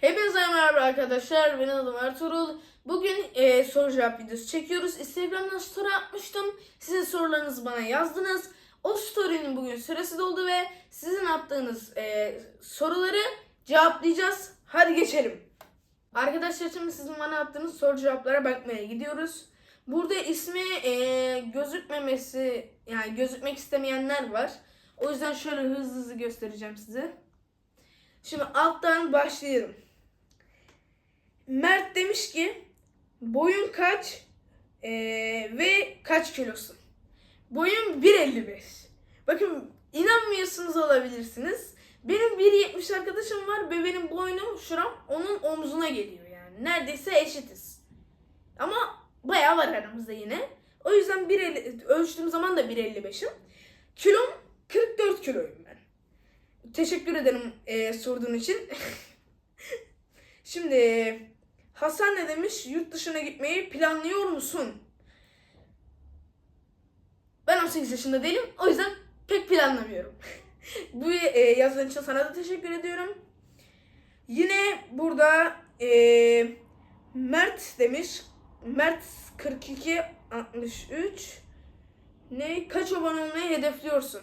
Hepinize merhaba arkadaşlar. Benim adım Ertuğrul. Bugün e, soru cevap videosu çekiyoruz. Instagram'dan story atmıştım. Sizin sorularınızı bana yazdınız. O story'nin bugün süresi doldu ve sizin attığınız e, soruları cevaplayacağız. Hadi geçelim. Arkadaşlar şimdi sizin bana attığınız soru cevaplara bakmaya gidiyoruz. Burada ismi e, gözükmemesi yani gözükmek istemeyenler var. O yüzden şöyle hızlı hızlı göstereceğim size. Şimdi alttan başlayalım. Mert demiş ki boyun kaç Ee, ve kaç kilosun? Boyum 1.55. Bakın inanmıyorsunuz olabilirsiniz. Benim 1.70 arkadaşım var ve benim boynum şuram onun omzuna geliyor yani. Neredeyse eşitiz. Ama bayağı var aramızda yine. O yüzden 1.50 ölçtüğüm zaman da 1.55'im. Kilom 44 kiloyum ben. Teşekkür ederim e, sorduğun için. Şimdi Hasan ne demiş? Yurt dışına gitmeyi planlıyor musun? Ben 18 yaşında değilim. O yüzden pek planlamıyorum. Bu e, için sana da teşekkür ediyorum. Yine burada e, Mert demiş. Mert 42 63 ne kaç abone olmayı hedefliyorsun?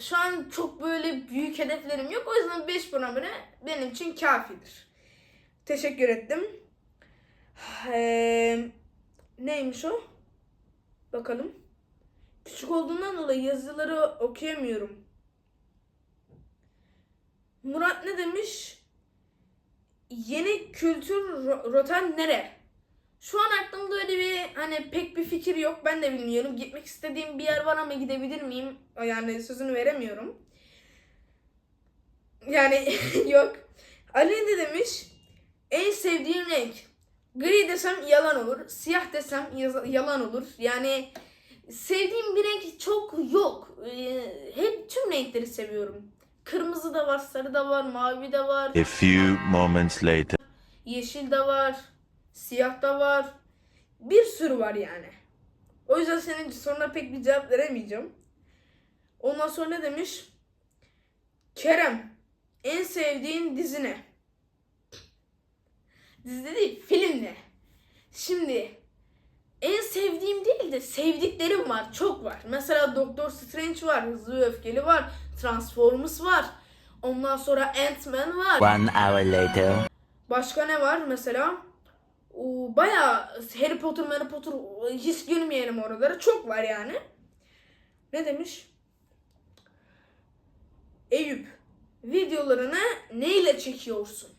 Şu an çok böyle büyük hedeflerim yok. O yüzden 5 abone benim için kafidir. Teşekkür ettim. Eee, neymiş o? Bakalım. Küçük olduğundan dolayı yazıları okuyamıyorum. Murat ne demiş? Yeni kültür ro- rotan nere? Şu an aklımda öyle bir hani pek bir fikir yok. Ben de bilmiyorum. Gitmek istediğim bir yer var ama gidebilir miyim? Yani sözünü veremiyorum. Yani yok. Ali ne demiş? En sevdiğim renk. Gri desem yalan olur. Siyah desem yalan olur. Yani sevdiğim bir renk çok yok. Ee, hep tüm renkleri seviyorum. Kırmızı da var, sarı da var, mavi de var. A few moments later. Yeşil de var. Siyah da var. Bir sürü var yani. O yüzden senin soruna pek bir cevap veremeyeceğim. Ondan sonra ne demiş? Kerem, en sevdiğin dizi ne? Dizi değil, film ne? Şimdi en sevdiğim değil de sevdiklerim var. Çok var. Mesela Doctor Strange var. Hızlı ve Öfkeli var. Transformers var. Ondan sonra Ant-Man var. One hour later. Başka ne var mesela? Oo, bayağı Harry Potter, Harry Potter hiç girmeyelim oralara. Çok var yani. Ne demiş? Eyüp, videolarını neyle çekiyorsun?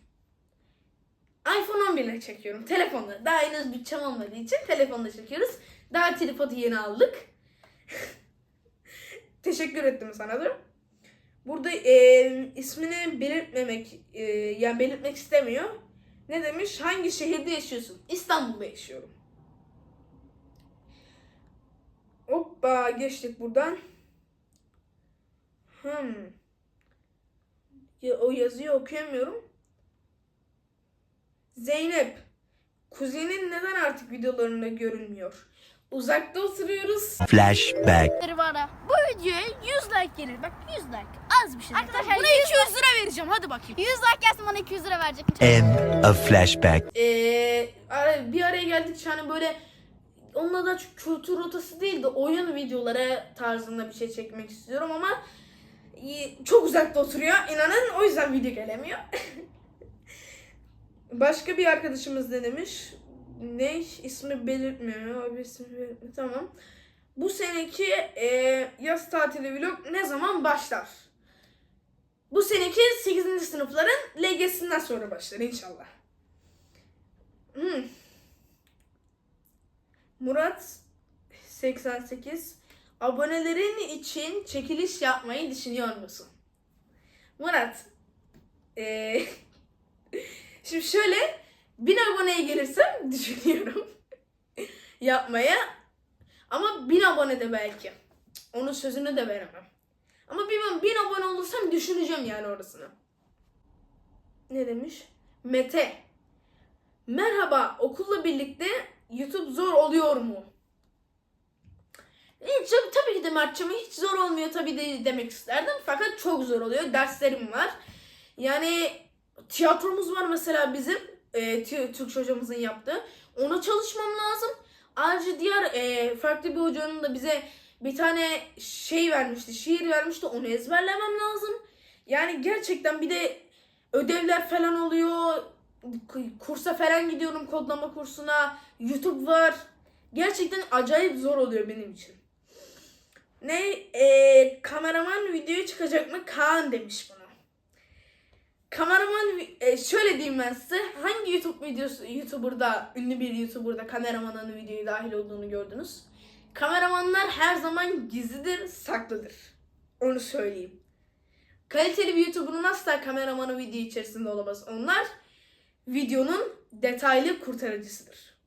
iPhone 11 ile çekiyorum. Telefonla. Daha henüz bütçem olmadığı için telefonla çekiyoruz. Daha tripodu yeni aldık. Teşekkür ettim sana da. Burada e, ismini belirtmemek, e, yani belirtmek istemiyor. Ne demiş? Hangi şehirde yaşıyorsun? İstanbul'da yaşıyorum. Hoppa geçtik buradan. Hmm. Ya, o yazıyı okuyamıyorum. Zeynep, kuzenin neden artık videolarında görünmüyor? Uzakta oturuyoruz. Flashback. ha. Bu videoya 100 like gelir. Bak 100 like. Az bir şey. Arkadaşlar buna 100 200 lira vereceğim. Hadi bakayım. 100 like gelsin bana 200 lira verecek. End of flashback. Ee, ara- bir araya geldik hani böyle onunla da çok kültür rotası değil de oyun videoları tarzında bir şey çekmek istiyorum ama e, çok uzakta oturuyor inanın o yüzden video gelemiyor. Başka bir arkadaşımız ne demiş? Ne ismi belirtmiyor. Abi ismi belirtmiyor. Tamam. Bu seneki e, yaz tatili vlog ne zaman başlar? Bu seneki 8. sınıfların LGS'inden sonra başlar inşallah. Hmm. Murat 88 abonelerin için çekiliş yapmayı düşünüyor musun? Murat eee, şimdi şöyle 1000 aboneye gelirsem düşünüyorum yapmaya ama 1000 abone de belki onun sözünü de veremem ama bilmem 1000 abone olursam düşüneceğim yani orasını ne demiş Mete Merhaba, okulla birlikte YouTube zor oluyor mu? Hiç, tabii ki de Mert'cığım hiç zor olmuyor tabii de demek isterdim. Fakat çok zor oluyor. Derslerim var. Yani tiyatromuz var mesela bizim. E, Türk hocamızın yaptığı. Ona çalışmam lazım. Ayrıca diğer e, farklı bir hocanın da bize bir tane şey vermişti, şiir vermişti. Onu ezberlemem lazım. Yani gerçekten bir de ödevler falan oluyor. Kursa falan gidiyorum kodlama kursuna. YouTube var. Gerçekten acayip zor oluyor benim için. Ne? E, kameraman videoya çıkacak mı? Kaan demiş bana. Kameraman e, şöyle diyeyim ben size. Hangi YouTube videosu YouTuber'da, ünlü bir YouTuber'da kameramanın videoya dahil olduğunu gördünüz? Kameramanlar her zaman gizlidir, saklıdır. Onu söyleyeyim. Kaliteli bir YouTuber'ın asla kameramanı video içerisinde olamaz. Onlar videonun detaylı kurtarıcısıdır.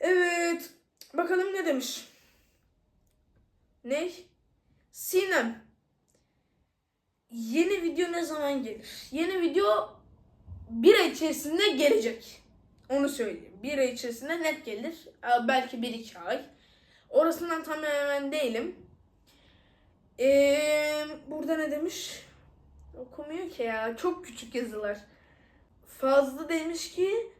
Evet. Bakalım ne demiş. Ne? Sinem. Yeni video ne zaman gelir? Yeni video bir ay içerisinde gelecek. Onu söyleyeyim. Bir ay içerisinde net gelir. Belki bir iki ay. Orasından tam emin değilim. Ee, burada ne demiş? Okumuyor ki ya. Çok küçük yazılar. Fazla demiş ki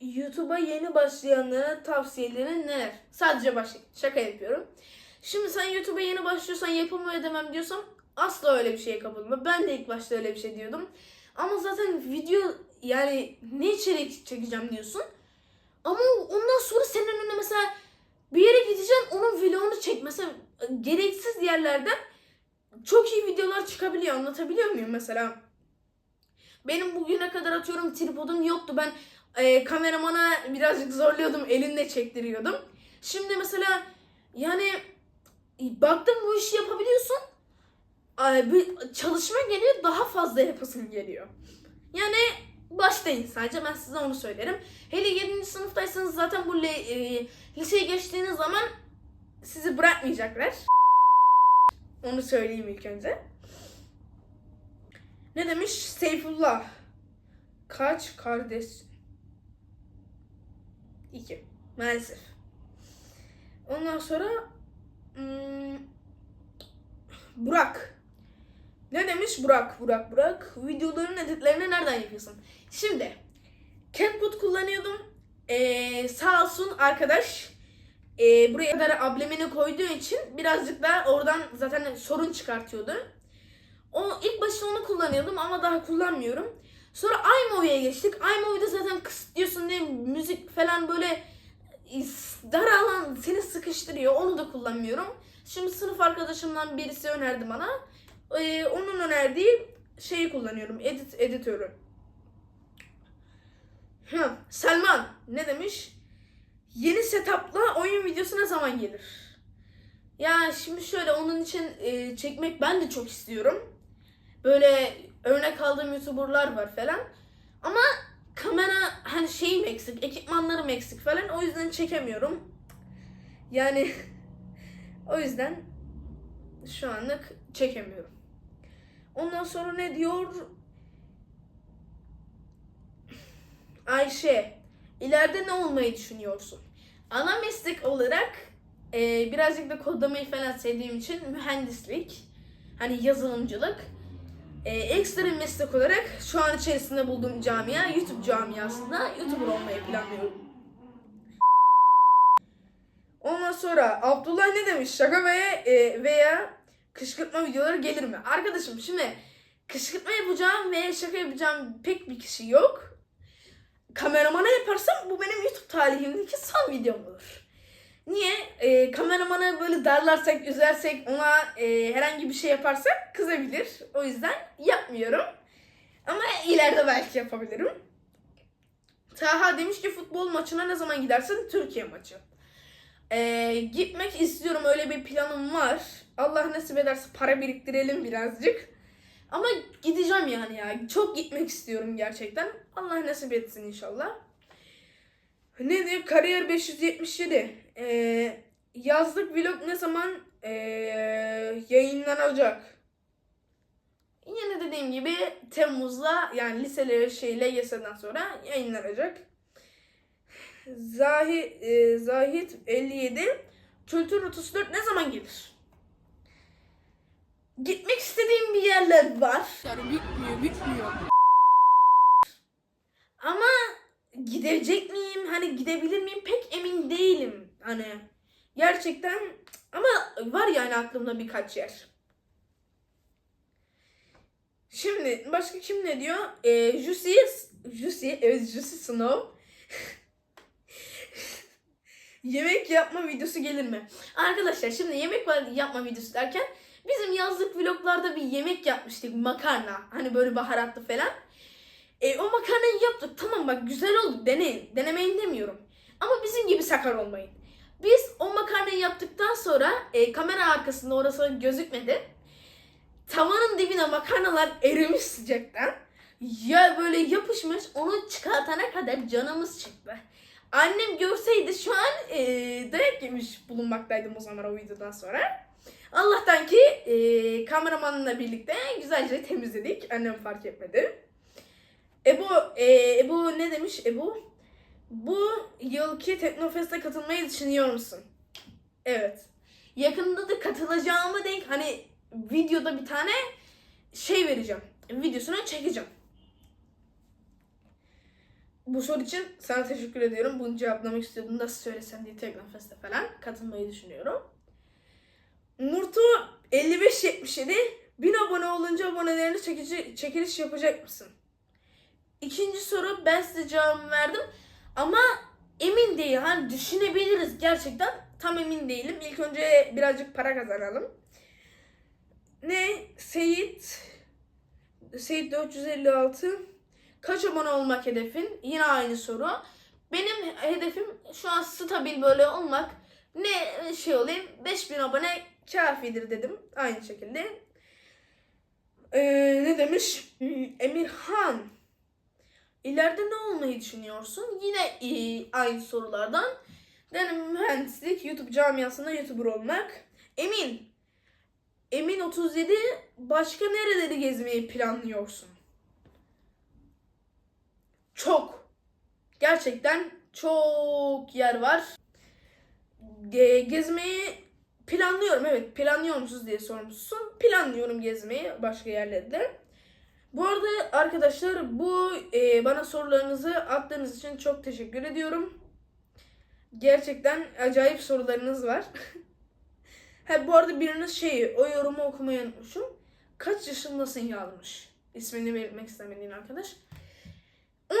YouTube'a yeni başlayanlara tavsiyelerin neler? Sadece başlayın. Şaka yapıyorum. Şimdi sen YouTube'a yeni başlıyorsan yapımı edemem diyorsam asla öyle bir şeye kapılma. Ben de ilk başta öyle bir şey diyordum. Ama zaten video yani ne içerik çekeceğim diyorsun. Ama ondan sonra senin önüne mesela bir yere gideceksin onun vlogunu çek. Mesela gereksiz yerlerden çok iyi videolar çıkabiliyor. Anlatabiliyor muyum mesela? Benim bugüne kadar atıyorum tripodum yoktu. Ben e, kameramana birazcık zorluyordum. Elimle çektiriyordum. Şimdi mesela yani baktım bu işi yapabiliyorsun. Bir çalışma geliyor daha fazla yapasın geliyor. Yani başlayın sadece ben size onu söylerim. Hele 7. sınıftaysanız zaten bu e, liseye geçtiğiniz zaman sizi bırakmayacaklar. Onu söyleyeyim ilk önce. Ne demiş? Seyfullah. Kaç kardeş? İki. Maalesef. Ondan sonra hmm, Burak. Ne demiş Burak? Burak, Burak. Videoların editlerini nereden yapıyorsun? Şimdi CapCut kullanıyordum. Ee, sağ olsun arkadaş ee, buraya kadar ablemini koyduğu için birazcık da oradan zaten sorun çıkartıyordu. O ilk başta onu kullanıyordum ama daha kullanmıyorum. Sonra iMovie'ye geçtik. iMovie'de zaten kısıtlıyorsun diye müzik falan böyle dar alan seni sıkıştırıyor. Onu da kullanmıyorum. Şimdi sınıf arkadaşımdan birisi önerdi bana. Ee, onun önerdiği şeyi kullanıyorum. Edit editörü. Hı, Selman ne demiş? Yeni setup'la oyun videosu ne zaman gelir? Ya şimdi şöyle onun için e, çekmek ben de çok istiyorum. Böyle örnek aldığım YouTuber'lar var falan. Ama kamera hani şeyim eksik, ekipmanlarım eksik falan. O yüzden çekemiyorum. Yani o yüzden şu anlık çekemiyorum. Ondan sonra ne diyor? Ayşe, ileride ne olmayı düşünüyorsun? Ana meslek olarak e, birazcık da kodlamayı falan sevdiğim için mühendislik, hani yazılımcılık. E, ekstra meslek olarak şu an içerisinde bulduğum camia YouTube camiasında YouTuber olmayı planlıyorum. Ondan sonra Abdullah ne demiş? Şaka veya, e, veya kışkırtma videoları gelir mi? Arkadaşım şimdi kışkırtma yapacağım veya şaka yapacağım pek bir kişi yok. Kameramana yaparsam bu benim YouTube tarihimdeki son videom olur. Niye? E, kameramana böyle darlarsak, üzersek, ona e, herhangi bir şey yaparsak kızabilir. O yüzden yapmıyorum. Ama ileride belki yapabilirim. Taha demiş ki futbol maçına ne zaman gidersin? Türkiye maçı. Ee, gitmek istiyorum. Öyle bir planım var. Allah nasip ederse para biriktirelim birazcık. Ama gideceğim yani ya. Çok gitmek istiyorum gerçekten. Allah nasip etsin inşallah. Ne diyor? Kariyer 577. Ee, yazlık vlog ne zaman ee, yayınlanacak? Yine dediğim gibi Temmuz'da yani liseleri şeyle YS'den sonra yayınlanacak. Zahi, e, Zahit 57 Kültür 34 ne zaman gelir? yerler var. Yani bitmiyor, bitmiyor. Ama gidecek miyim? Hani gidebilir miyim? Pek emin değilim. Hani gerçekten ama var yani aklımda birkaç yer. Şimdi başka kim ne diyor? Ee, Jussi, Jussi, evet Jussi Snow. yemek yapma videosu gelir mi? Arkadaşlar şimdi yemek yapma videosu derken bizim yazlık vloglarda bir yemek yapmıştık makarna. Hani böyle baharatlı falan. E, o makarnayı yaptık. Tamam bak güzel oldu. Deneyin. Denemeyin demiyorum. Ama bizim gibi sakar olmayın. Biz o makarnayı yaptıktan sonra e, kamera arkasında orası gözükmedi. Tavanın dibine makarnalar erimiş sıcaktan. Ya böyle yapışmış onu çıkartana kadar canımız çıktı. Annem görseydi şu an e, dayak yemiş bulunmaktaydım o zaman o videodan sonra. Allah'tan ki e, kameramanla birlikte güzelce temizledik. Annem fark etmedi. Ebu, e, Ebu ne demiş Ebu? Bu yılki Teknofest'e katılmayı düşünüyor musun? Evet. Yakında da katılacağımı denk hani videoda bir tane şey vereceğim. Videosunu çekeceğim. Bu soru için sana teşekkür ediyorum. Bunu cevaplamak istiyordum. Nasıl söylesem diye Teknofest'e falan katılmayı düşünüyorum. Murtu 5577 1000 abone olunca abonelerini çekici, çekiliş yapacak mısın? İkinci soru ben size cevabımı verdim. Ama emin değil. Hani düşünebiliriz gerçekten. Tam emin değilim. İlk önce birazcık para kazanalım. Ne? Seyit Seyit 456 Kaç abone olmak hedefin? Yine aynı soru. Benim hedefim şu an stabil böyle olmak. Ne şey olayım 5000 abone kafidir dedim. Aynı şekilde. Ee, ne demiş? Emirhan. İleride ne olmayı düşünüyorsun? Yine e, aynı sorulardan. Yani mühendislik, YouTube camiasında YouTuber olmak. Emin. Emin 37 başka nereleri gezmeyi planlıyorsun? Çok. Gerçekten çok yer var. Ge- gezmeyi planlıyorum. Evet planlıyor musunuz diye sormuşsun. Planlıyorum gezmeyi başka yerlerde. Bu arada arkadaşlar bu e, bana sorularınızı attığınız için çok teşekkür ediyorum. Gerçekten acayip sorularınız var. ha, bu arada biriniz şey o yorumu okumayı unutmuşum. Kaç yaşındasın yazmış. İsmini belirtmek istemediğin arkadaş.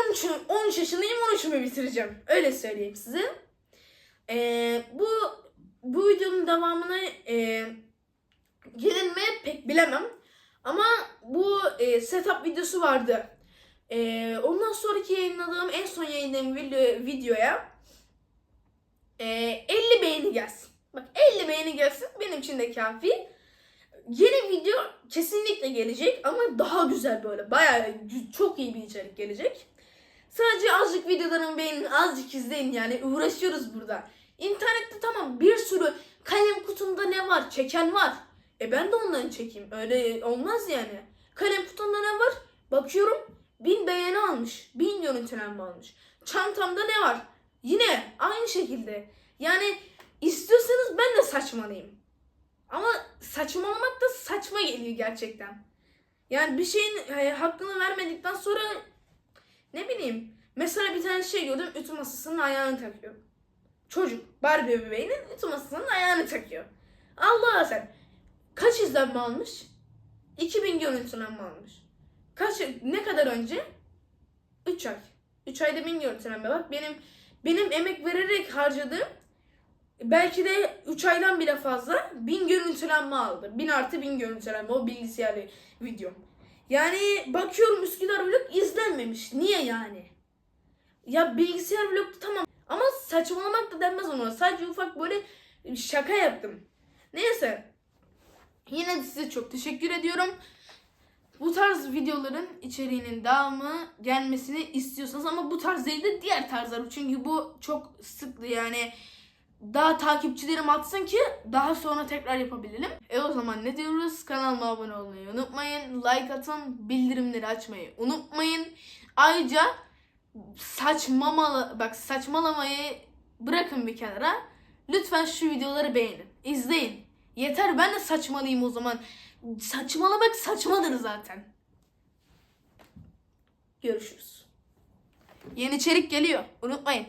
13, 13 yaşındayım 13'ümü bitireceğim. Öyle söyleyeyim size. E, bu bu videonun devamını e, gelir mi pek bilemem. Ama bu e, setup videosu vardı. E, ondan sonraki yayınladığım en son yayınladığım video, videoya e, 50 beğeni gelsin. Bak 50 beğeni gelsin benim için de kafi. Yeni video kesinlikle gelecek ama daha güzel böyle. Bayağı çok iyi bir içerik gelecek. Sadece azıcık videoların beğenin, azıcık izleyin yani uğraşıyoruz burada. İnternette tamam bir sürü kalem kutumda ne var çeken var. E ben de ondan çekeyim. Öyle olmaz yani. Kalem kutumda ne var? Bakıyorum bin beğeni almış. Bin görüntülenme almış. Çantamda ne var? Yine aynı şekilde. Yani istiyorsanız ben de saçmalıyım. Ama saçmalamak da saçma geliyor gerçekten. Yani bir şeyin e, hakkını vermedikten sonra ne bileyim. Mesela bir tane şey gördüm. Ütü masasının ayağını takıyor. Çocuk Barbie bebeğinin ütü masasının ayağını takıyor. Allah sen. Kaç izlenme almış? 2000 görüntülenme almış. Kaç ne kadar önce? 3 ay. 3 ayda 1000 görüntülenme. Bak benim benim emek vererek harcadığım belki de 3 aydan bile fazla 1000 görüntülenme aldı. 1000 artı 1000 görüntülenme o bilgisayarlı videom. Yani bakıyorum Üsküdar vlog izlenmemiş. Niye yani? Ya bilgisayar vlogtu tamam. Ama saçmalamak da denmez ona. Sadece ufak böyle şaka yaptım. Neyse. Yine de size çok teşekkür ediyorum. Bu tarz videoların içeriğinin devamı gelmesini istiyorsanız ama bu tarz değil de diğer tarzlar. Çünkü bu çok sıklı yani daha takipçilerim atsın ki daha sonra tekrar yapabilelim. E o zaman ne diyoruz? Kanalıma abone olmayı unutmayın. Like atın, bildirimleri açmayı unutmayın. Ayrıca saçmamalı bak saçmalamayı bırakın bir kenara. Lütfen şu videoları beğenin. izleyin. Yeter ben de saçmalıyım o zaman. Saçmalamak saçmadır zaten. Görüşürüz. Yeni içerik geliyor. Unutmayın.